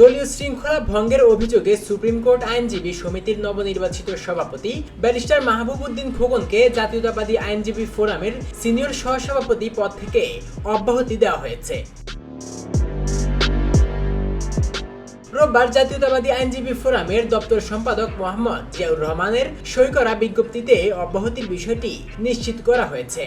দলীয় শৃঙ্খলা ভঙ্গের অভিযোগে সুপ্রিম কোর্ট আইনজীবী সমিতির নবনির্বাচিত সভাপতি ব্যারিস্টার মাহবুব উদ্দিন খোকনকে জাতীয়তাবাদী আইনজীবী ফোরামের সিনিয়র সহসভাপতি পদ থেকে অব্যাহতি দেওয়া হয়েছে। রোববার জাতীয়তাবাদী আইনজীবী ফোরামের দপ্তর সম্পাদক মোহাম্মদ জিয়াউর রহমানের সই করা বিজ্ঞপ্তিতে অব্যাহতির বিষয়টি নিশ্চিত করা হয়েছে।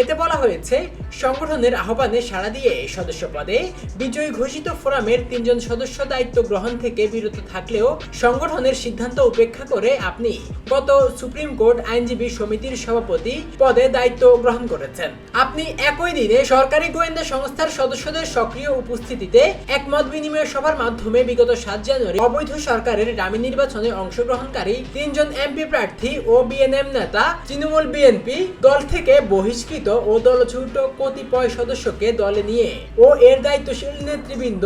এতে বলা হয়েছে, সংগঠনের আহ্বানে সাড়া দিয়ে সদস্য পদে বিজয়ী ঘোষিত ফোরামের তিনজন সদস্য দায়িত্ব গ্রহণ থেকে বিরত থাকলেও সংগঠনের সিদ্ধান্ত উপেক্ষা করে আপনি গত সুপ্রিম কোর্ট আইনজীবী সমিতির সভাপতি পদে দায়িত্ব গ্রহণ করেছেন। আপনি একই দিনে সরকারি গোয়েন্দা সংস্থার সদস্যদের সক্রিয় উপস্থিতিতে একমত বিনিময় সভার মাধ্যমে বিগত সাত জানুয়ারি অবৈধ সরকারের ডামি নির্বাচনে অংশগ্রহণকারী তিনজন এমপি প্রার্থী ও বিএনএম নেতা তৃণমূল বিএনপি দল থেকে বহিষ্কৃত ও দলছুট কতিপয় সদস্যকে দলে নিয়ে ও এর দায়িত্বশীল নেতৃবৃন্দ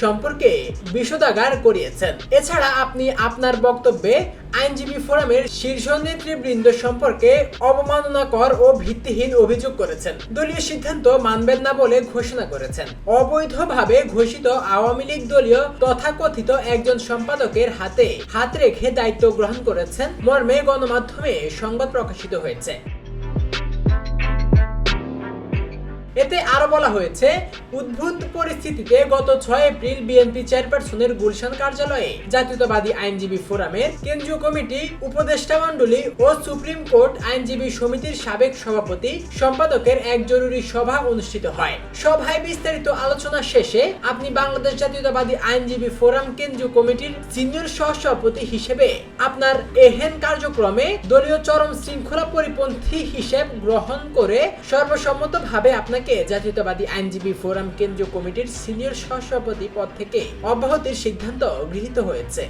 সম্পর্কে বিষোদাগার করিয়েছেন। এছাড়া আপনি আপনার বক্তব্যে আইনজীবী ফোরামের শীর্ষ নেতৃবৃন্দ সম্পর্কে অবমাননাকর ও ভিত্তিহীন অভিযোগ করেছেন। দলীয় সিদ্ধান্ত মানবেন না বলে ঘোষণা করেছেন। অবৈধভাবে ঘোষিত আওয়ামী লীগ দলীয় তথাকথিত একজন সম্পাদকের হাতে হাত রেখে দায়িত্ব গ্রহণ করেছেন। মর্মে গণমাধ্যমে সংবাদ প্রকাশিত হয়েছে। এতে আরও বলা হয়েছে, উদ্ভূত পরিস্থিতিতে গত ছয় এপ্রিল বিএনপি চেয়ারপারসনের গুলশান কার্যালয়ে জাতীয়তাবাদী আইনজীবী ফোরামের কেন্দ্রীয় কমিটি, উপদেষ্টা মণ্ডলী ও সুপ্রিম কোর্ট আইনজীবী সমিতির সাবেক সভাপতি, সম্পাদকের এক জরুরি সভা অনুষ্ঠিত হয়। সভায় বিস্তারিত আলোচনা শেষে আপনি বাংলাদেশ জাতীয়তাবাদী আইনজীবী ফোরাম কেন্দ্রীয় কমিটির সিনিয়র সহসভাপতি হিসেবে আপনার এহেন কার্যক্রমে দলীয় চরম শৃঙ্খলা পরিপন্থী হিসেব গ্রহণ করে সর্বসম্মতভাবে আপনাকে জাতীয়তাবাদী আইনজীবী ফোরাম কেন্দ্রীয় কমিটির সিনিয়র সহসভাপতি পদ থেকে অব্যাহতির সিদ্ধান্ত গৃহীত হয়েছে।